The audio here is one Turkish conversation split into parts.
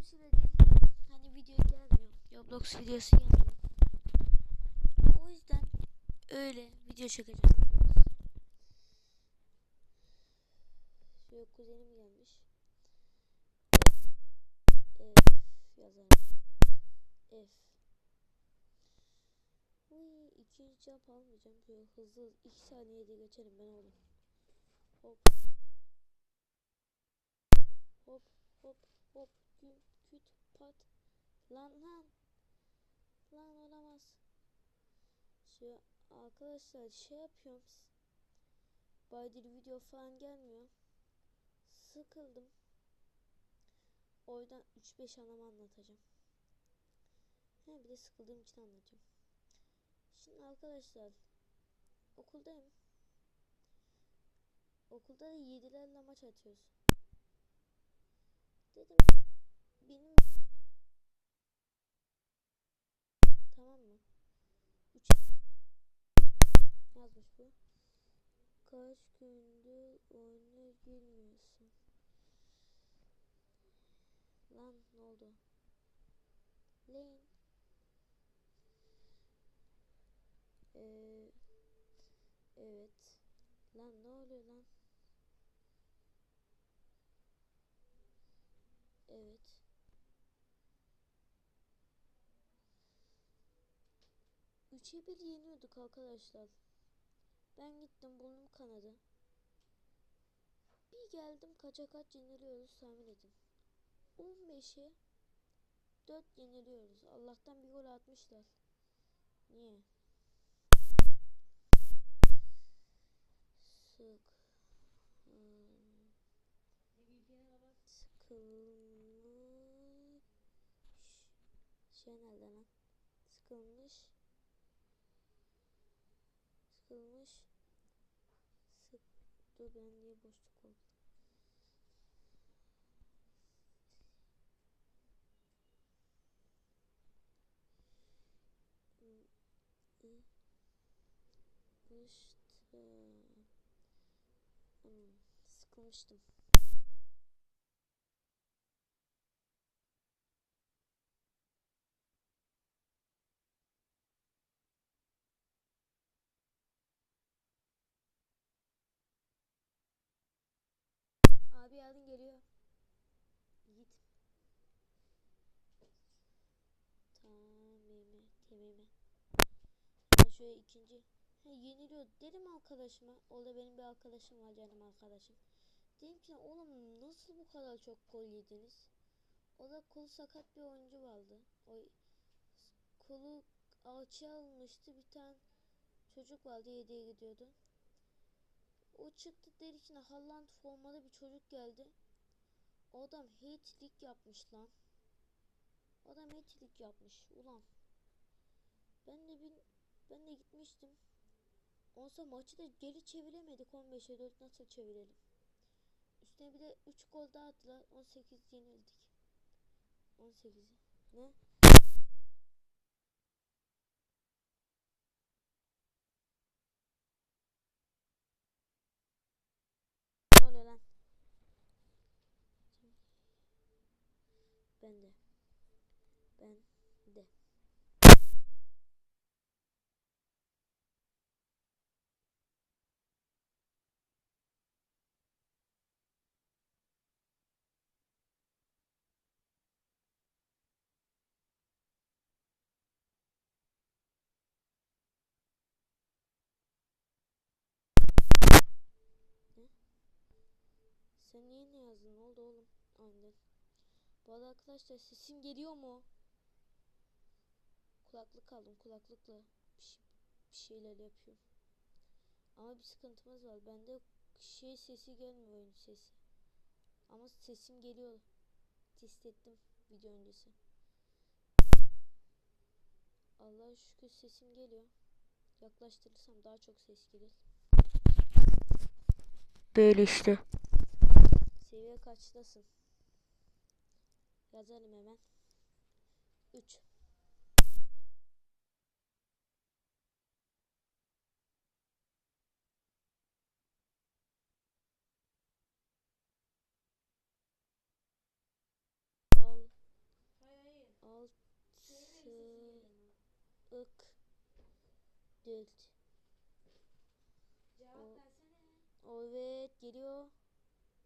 bir süredir hani video gelmiyor. Roblox videosu gelmiyor. O yüzden öyle video çekeceğim. Roblox. Şöyle kuzenim gelmiş. F, yazarım. F. Uy, ikinci cevap almayacağım. Şöyle hızlı 2 saniyede geçerim ben oğlum. Hop. Hop hop hop güm küt pat. Lan lan. Lan olamaz. Şu arkadaşlar şey yapıyorum. Baydır video falan gelmiyor. Sıkıldım. O yüzden 3-5 anamı anlatacağım. He bir de sıkıldığım için anlatıyorum. Şimdi arkadaşlar okuldayım. Okulda da yedilerle maç atıyoruz. Dedim benim tamam mı? Üç yazmış bu. Kaç gündür oyuna girmiyorsun? Lan ne oldu? Lane. Ee, evet. Lan ne oluyor lan? Evet. Üçe bir yeniyorduk arkadaşlar. Ben gittim burnum kanadı. Bir geldim kaça kaç yeniliyoruz tahmin edin. 15'e 4 yeniliyoruz. Allah'tan bir gol atmışlar. Niye? Sık. Hmm. Sıkılmış. Şey nerede lan? Sıkılmış. Sıkılmış. Sık. Dur ben niye boşluk oldu? Sıkılmıştım. Hmm, sıkılmıştım. Abi yarın geliyor. Git. Tamime, temime. Ben şöyle ikinci. He, yeniliyor dedim arkadaşıma. O da benim bir arkadaşım var canım arkadaşım. Dedim ki oğlum nasıl bu kadar çok gol yediniz? O da kolu sakat bir oyuncu vardı. O kolu alçıya almıştı. Bir tane çocuk vardı yediye gidiyordu. O çıktı dedi ki Haaland formalı bir çocuk geldi. O adam hate'lik yapmış lan. O adam hate'lik yapmış ulan. Ben de bin, ben de gitmiştim. Onsa maçı da geri çeviremedik 15'e 4 nasıl çevirelim? Üstüne bir de 3 gol daha attılar. 18 yenildik. 18. Ne? Ne oluyor lan? Ben de. Ben de. Sen niye ne yazdın? Ne oldu oğlum? Aynen. Bu arada arkadaşlar sesim geliyor mu? Kulaklık aldım. Kulaklıkla bir, şey, bir şeyler yapıyorum. Ama bir sıkıntımız var. Bende şey sesi gelmiyor oyun sesi. Ama sesim geliyor. Test ettim video öncesi. Allah'a şükür sesim geliyor. Yaklaştırırsam daha çok ses gelir. Böyle işte. Seviye kaçtasın? Yazalım hemen. 3. Al sesi geliyor ama. ık dült. Cevap O- versene. Evet geliyor.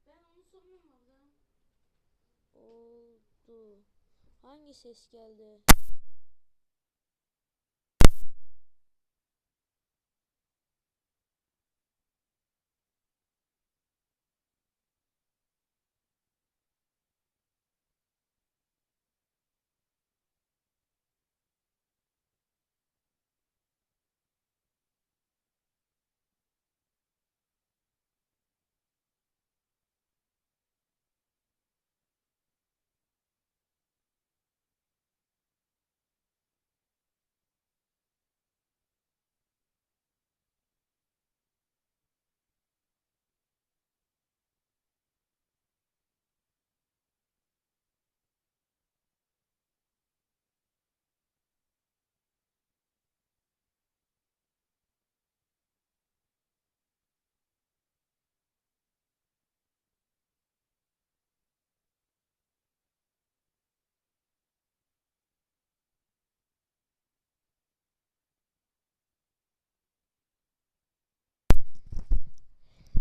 Ben onu sormuyorum abla. Oldu. Hangi ses geldi?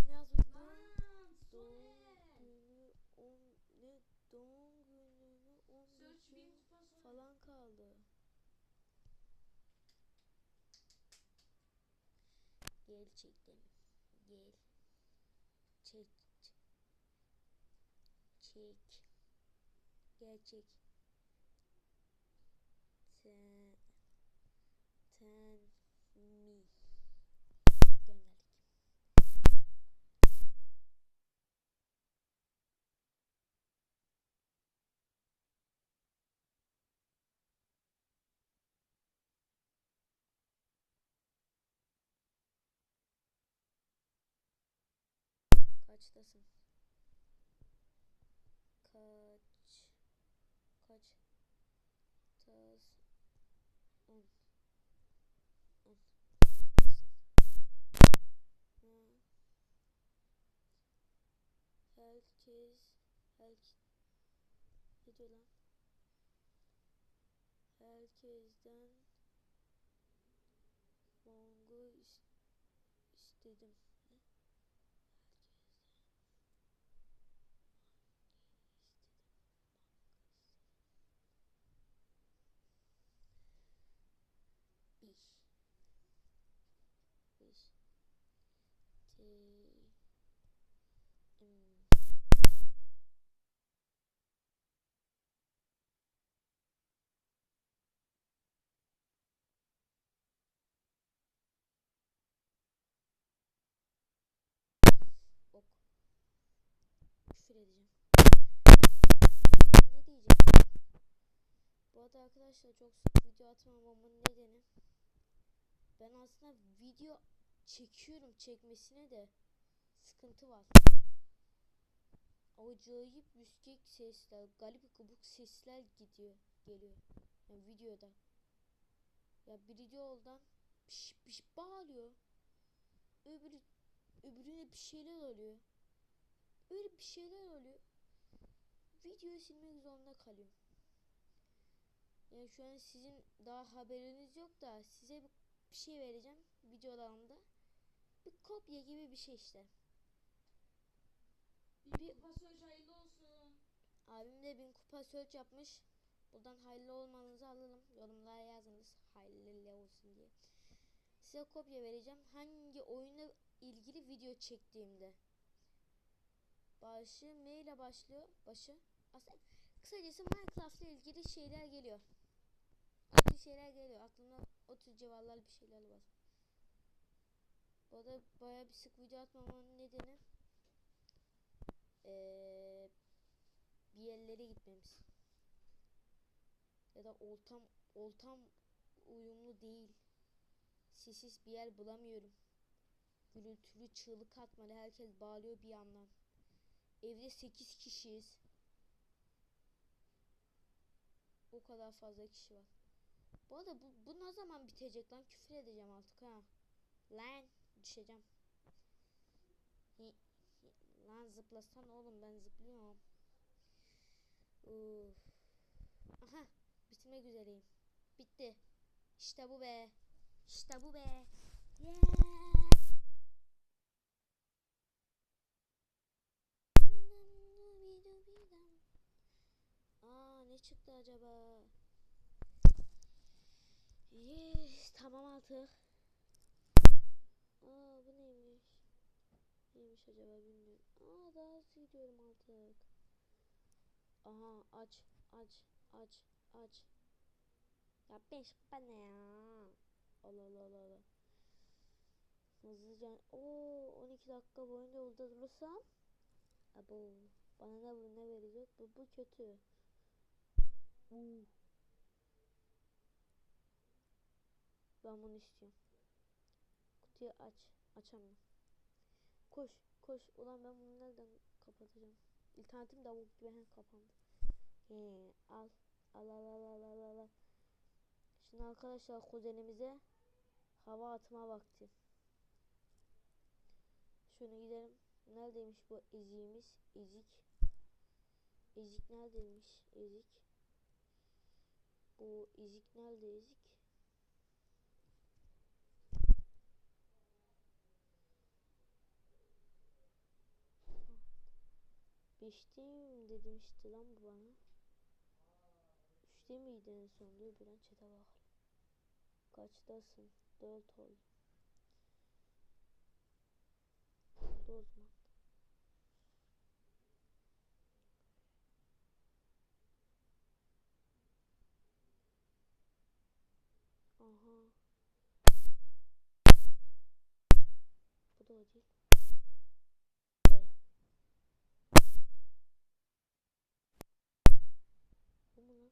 Ne yazmıştı? Lan Doğum Soner. günü on ne doğum günümü 13 Search gün bin kupa Soner. falan kaldı. Gerçekten gel çek çek. Gerçek ten. Ten mi gönderdik. Kaçtasın? Kaç kaç tas on on. Herkes herkes ne diyor lan? Herkesten Mongo is- istedim. Ne? Ich. Ich. T. M. Ok. Küfür edeceğim. Ben ne diyeceğim? Bu arada arkadaşlar çok sık video atmamamın nedeni ben aslında video çekiyorum çekmesine de sıkıntı var. Acayip müskek sesler, garip gubuk sesler gidiyor, geliyor. Yani videoda. Ya biri yoldan piş piş bağırıyor. Öbürü öbürüne bir şeyler oluyor. Öyle bir şeyler oluyor. Videoyu silmek zorunda kalıyorum. Yani şu an sizin daha haberiniz yok da size bir şey vereceğim videolarımda. Bir kopya gibi bir şey işte. Bir kupa Soner hayırlı olsun. Abim de bin kupa search yapmış. Buradan hayırlı olmanızı alalım. Yorumlara yazınız. Hayırlı olsun diye. Size kopya vereceğim. Hangi oyuna ilgili video çektiğimde. Başı M ile başlıyor. Başı. Aslında kısacası Minecraft ile ilgili şeyler geliyor. Tür şeyler geliyor. Aklımda o tür civarlar bir şeyler var. Bu arada baya bir sık video atmamın nedeni eee bir yerlere gitmemiz. Ya da oltam oltam uyumlu değil. Sessiz bir yer bulamıyorum. Gürültülü çığlık atmalı herkes bağırıyor bir yandan. Evde 8 kişiyiz. O kadar fazla kişi var. Bu arada bu, bu ne zaman bitecek lan? Küfür edeceğim artık ha. Lan düşeceğim. Hi- hi- Lan zıplasana oğlum ben zıplıyorum. Uf. Aha bitirmek üzereyim. Bitti. İşte bu be. İşte bu be. Yeah. Aa ne çıktı acaba? Yes, tamam artık. Aa bu neymiş? Neymiş acaba bilmiyorum. Aa daha hızlı gidiyorum artık. Aha aç aç aç aç. Ya beş bana ya. Allah Allah Allah Allah. Hızlıca. Oo 12 dakika boyunca burada durursam. Abo. Bana ne ne verecek? Bu bu kötü. Uu. Ben bunu istiyorum. Kutuyu aç. Açamıyorum. Koş. Koş. Ulan ben bunu nereden kapatacağım? İnternetim davul gibi hem kapandı. He, al. Al al al al al al. Şimdi arkadaşlar kuzenimize hava atma vakti. Şunu gidelim. Neredeymiş bu eziğimiz? Ezik. Ezik neredeymiş? Ezik. Bu ezik nerede ezik? Beşte mi demişti lan bu bana? Üçte miydi en son? Dur bir an çete bak. Kaçtasın? Dört oldu. Oldu o zaman. Aha. Bu da değil. E. Bu mu lan?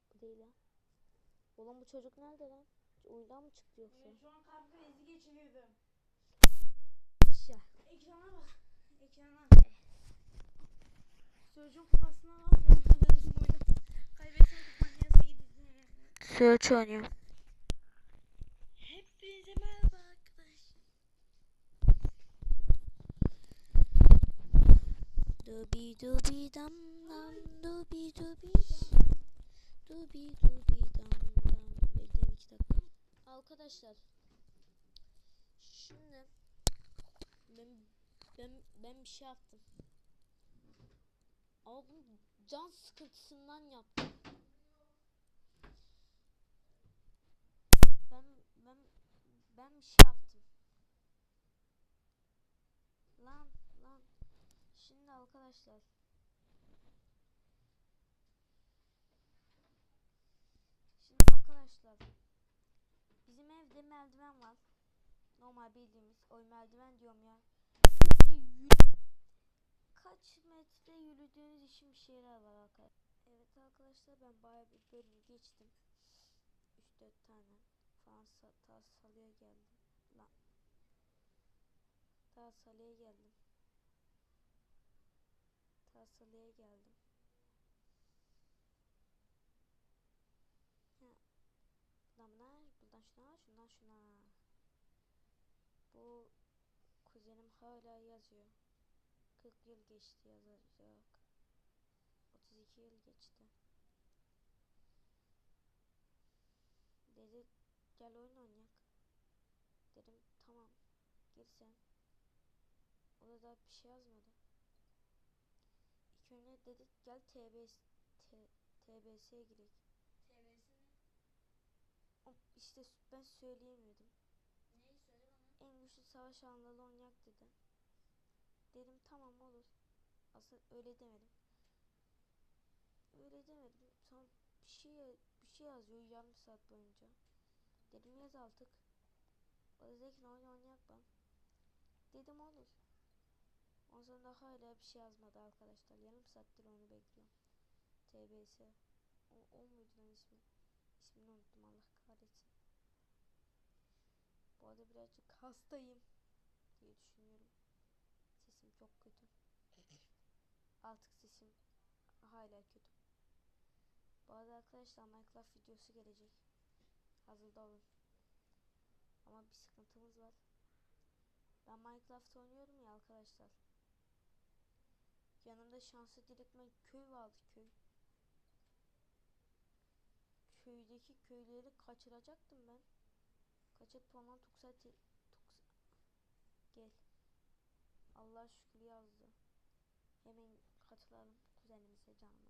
Bu değil. Ulan bu çocuk nerede lan? Oyundan mı çıktı yoksa? Ben şu an kalp krizi geçiriyordum. Ya. Ekrana bak. Ekrana. Çocuğun kafasına al. Dedim oyunu. Kaybetsem kumanyası gideceğim. Search oynuyor. Hepinize merhaba arkadaşlar. Dubi dubi dam dam dubi dubi dam dubi dubi dam dam Bekleyin iki dakika. Arkadaşlar şimdi ben ben ben bir şey yaptım. Ama bunu can sıkıntısından yaptım. Ben ben ben bir şey yaptım. Lan lan Şimdi arkadaşlar Şimdi arkadaşlar Bizim evde merdiven var. Normal bildiğimiz oy merdiven diyorum ya. Kaç metre yürüdüğünüz için bir şeyler var arkadaşlar. Evet arkadaşlar ben bayağı bir bölüm geçtim. 3-4 tane falan sa- ta salıya geldim. Lan. Ta salıya geldim. Tarsalı'ya geldim. Ha. Buradan buna, buradan şuna, şundan şuna. Bu kuzenim hala yazıyor. 40 yıl geçti yazacak. 32 yıl geçti. Dedi gel oyun oynayak. Dedim tamam gir sen. O da daha bir şey yazmadı. İlk önce dedik gel TBS TBS'ye girek. İşte ben söyleyemiyordum. Neyi söyle bana. En güçlü savaş alanları oynayak dedi. Dedim tamam olur. Aslında öyle demedim. Öyle demedim. Sonra bir şey bir şey yazıyor yarım saat boyunca. Dedim yaz artık. O da dedi ki oyun oynayak ben. Dedim olur. Ondan sonra hala bir şey yazmadı arkadaşlar. Yarım saattir onu bekliyorum. TBS. O, o muydu lan ismi? İsmini unuttum Allah kahretsin. Bu arada birazcık hastayım diye düşünüyorum. Sesim çok kötü. Artık sesim hala kötü. Bu arada arkadaşlar Minecraft videosu gelecek. Hazırda olun. Ama bir sıkıntımız var. Ben Minecraft oynuyorum ya arkadaşlar. Yanımda şanslı direktmen köy vardı köy. Köydeki köyleri kaçıracaktım ben. Kaçıp tamam tuksati tuks gel. Allah şükür yazdı. Hemen katılalım kuzenimize canlı.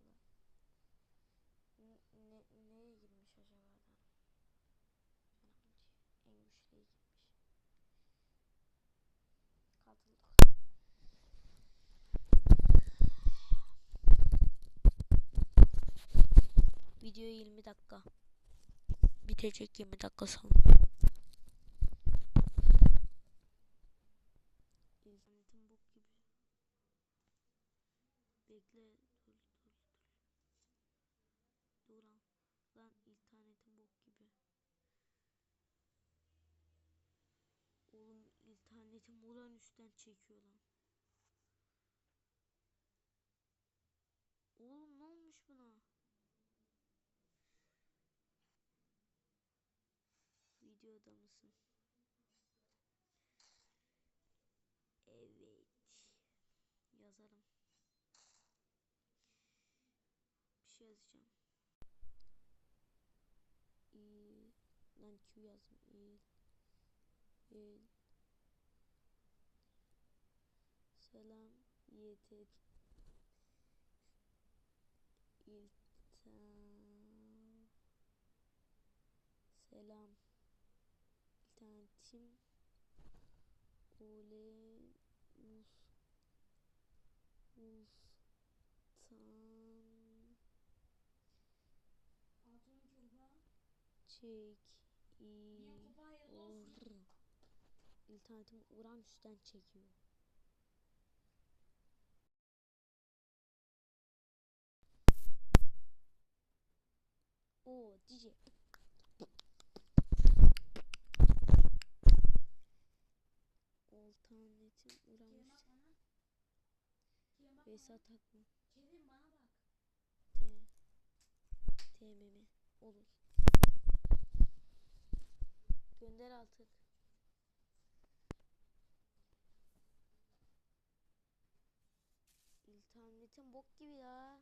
Ne, ne, neye girmiş acaba adam? En güçlüye girmiş. Katıldık. Video 20 dakika. Bitecek 20 dakika sonra. İnternetim bok gibi. Bekle dur dur dur. Dur lan. İnternetim bok gibi. Oğlum internetim ulan üstten çekiyor lan. Oğlum ne olmuş buna? Videoda mısın? Evet. Yazarım. Bir şey yazacağım. İyi. Lan Q yazdım. İyi. İyi. Selam. Yeter. İltan. Selam. İltantim. Ole. Mus. Mustan. Çek. Niye İyi. kurbağa hayırlı olsun? Or. İnternetim Uranüs'ten çekiyor. Oo DJ. Alternatif Uranüs. Vesa takma. T. TMM. Olur. Gönder artık. İnternetin bok gibi ya.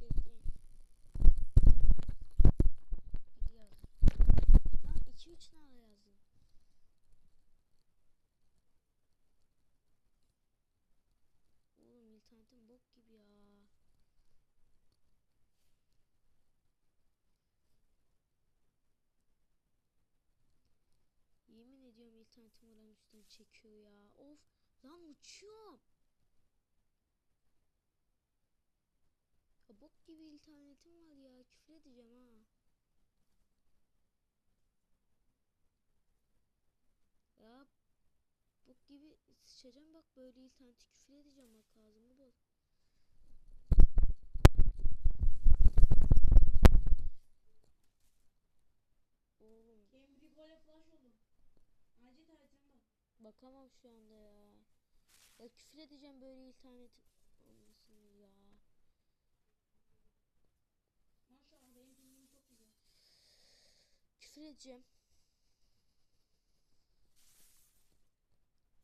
Bekleyin. Bir yazdım. Lan 2-3 nara yazdım. Oğlum internetim bok gibi ya. Yemin ediyorum internetim olan üstten çekiyor ya. Of lan uçuyorum. Ya bok gibi internetim var ya. Küfür edeceğim ha. Ya sıçacağım bak böyle interneti küfür edeceğim bak ağzımı bol. Oğlum Kerem bir gole flash oldum. Acil haritine bak. bakamam şu anda ya. Ya küfür edeceğim böyle internet olmasın ya. Maşallah benim pingim çok güzel. Küfür edeceğim.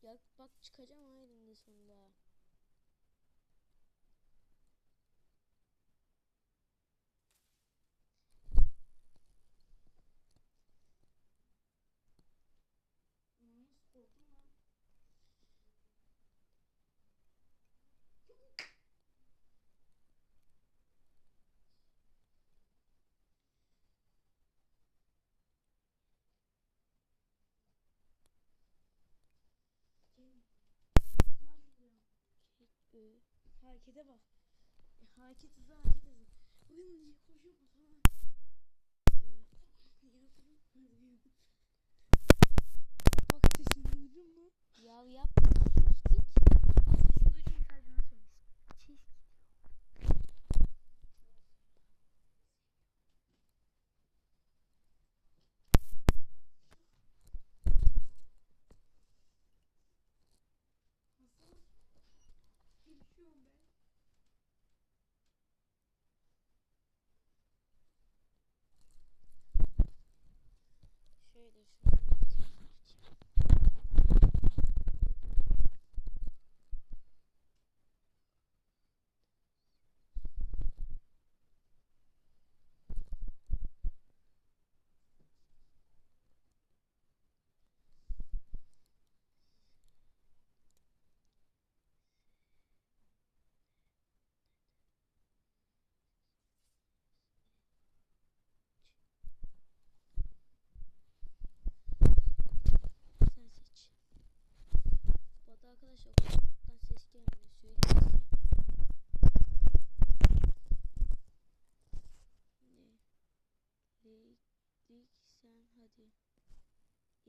Ya bak çıkacağım elinde sonunda. Ulan nasıl korktum lan. Kerem. Flash oluyor. Ö. Harekete bak. E, hareket hızı hareket hızı. Bugün koşuyor mu sana? Ö. Bak sesini duydun mu? Ya yapma sus git. Bak sesini duydun mu sadece ona söyle. Çiz. Nasıl? Gelişiyorum ben.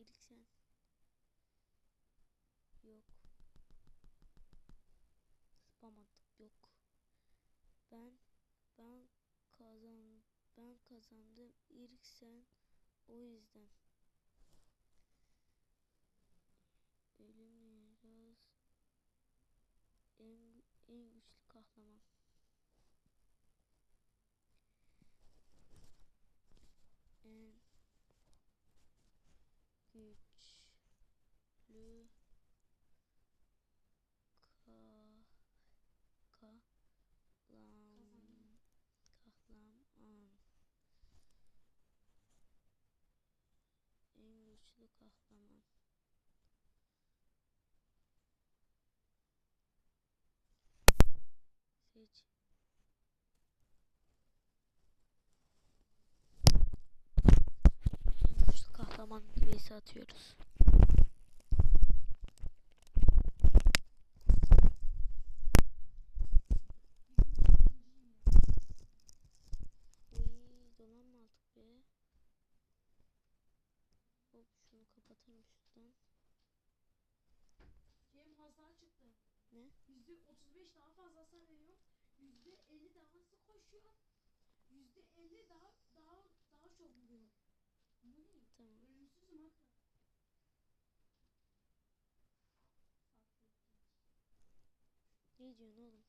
Sen. Yok. Spam attık yok. Ben ben kazan ben kazandım ilk sen o yüzden. Ölüm en, en güçlü kahraman. En güçlü ka kahraman kahraman en güçlü kahraman seç en güçlü kahraman vs atıyoruz. %25 daha fazla hasar veriyor. %50 daha hızlı koşuyor. %50 daha daha daha çok vuruyor. Bu ne? Tamam. Ölümsüzüm hatta. Ne diyorsun oğlum?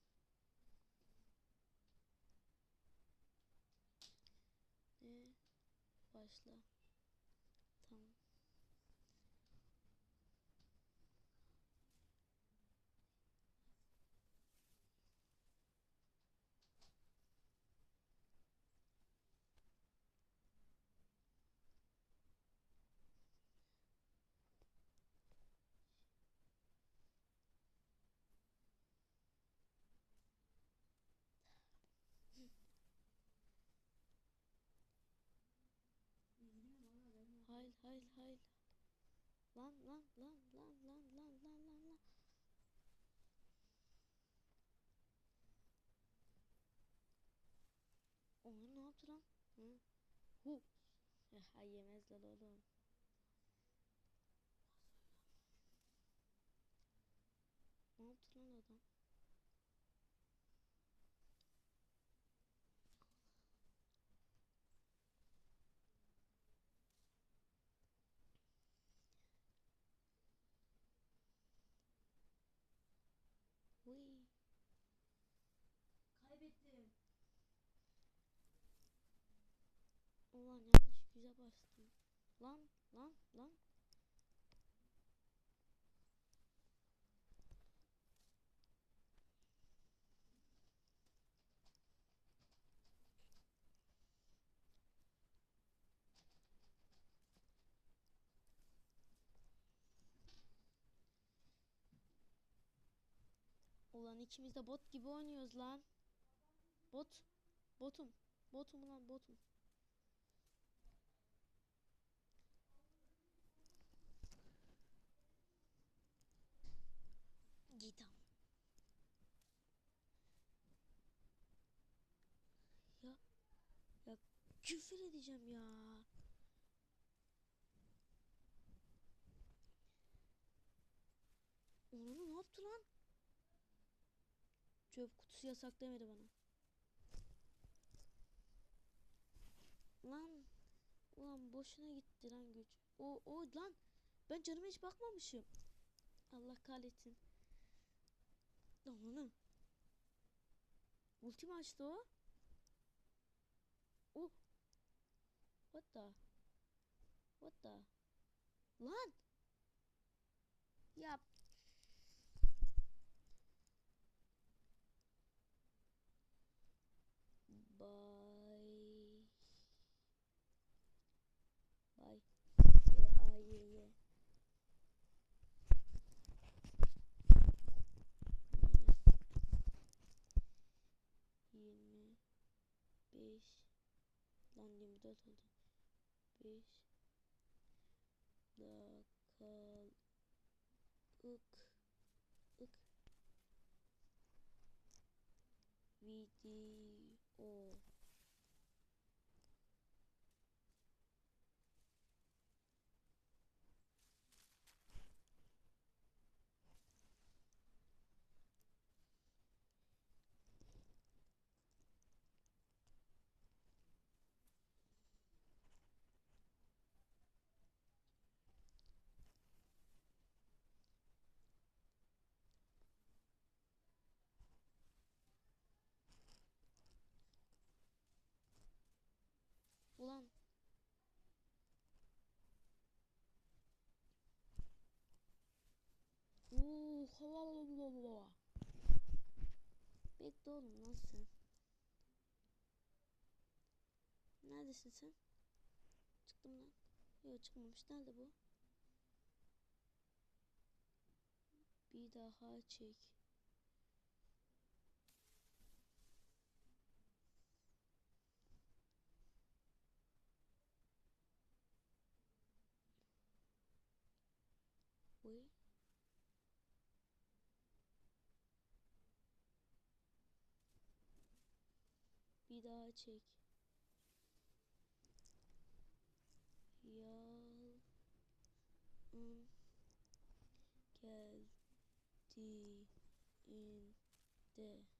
Ne? Başla. Hayır hayır. Lan lan lan lan lan lan lan lan lan. Onu ne yaptı lan? Hı? Hu. Ya yemezler oğlum. Ne yaptı lan adam? Huy. kaybettim. Ulan yanlış güzel bastım. Lan lan lan. Ulan ikimiz de bot gibi oynuyoruz lan. Bot. Botum. Botum lan botum. Gidam. Ya ya küfür edeceğim ya. Onu ne yaptı lan? Çöp kutusu yasak demedi bana. Lan ulan boşuna gitti lan güç. O o lan ben canıma hiç bakmamışım. Allah kahretsin. Lan. Ulti mi açtı o? O. What the? What the? Lan. Ya. lan 24 oldu. 5 Nakal ık video. Bekle oğlum lan sen. Neredesin sen? Çıktım lan. Yok çıkmamış. Nerede bu? Bir daha çek. Uy. Bir daha çek. Yalın geldiğinde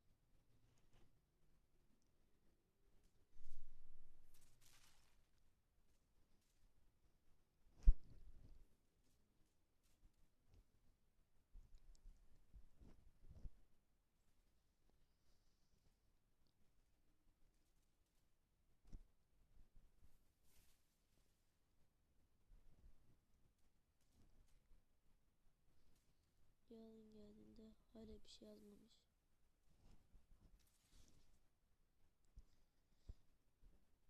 hala bir şey yazmamış.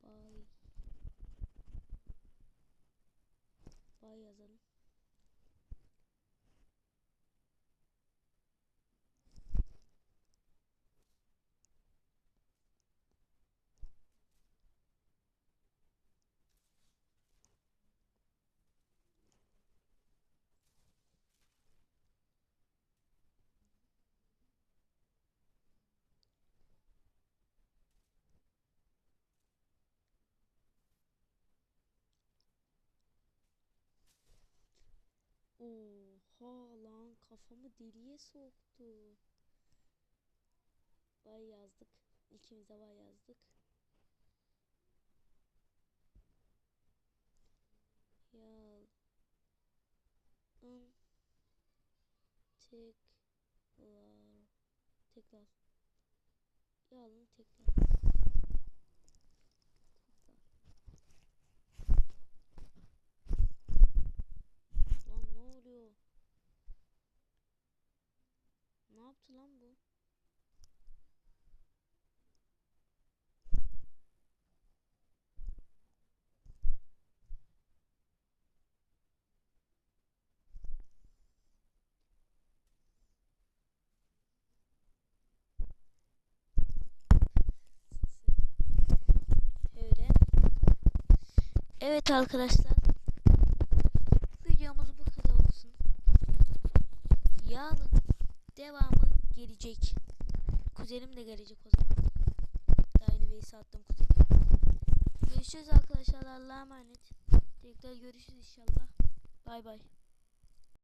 Bay. Bay yazalım. Oha lan kafamı deliye soktu. Bay yazdık. İkimiz de bay yazdık. Yal. In. Tekrar. Tekrar. Yalın. Tekrar. Lan ne oluyor? Ne yaptı lan bu? Evet arkadaşlar. Videomuz bu kadar olsun. Yarın devamı gelecek. Kuzenim de gelecek o zaman. Daha yeni Veys'i attım kuzenim. Görüşürüz arkadaşlar. Allah'a emanet. Tekrar görüşürüz inşallah. Bay bay.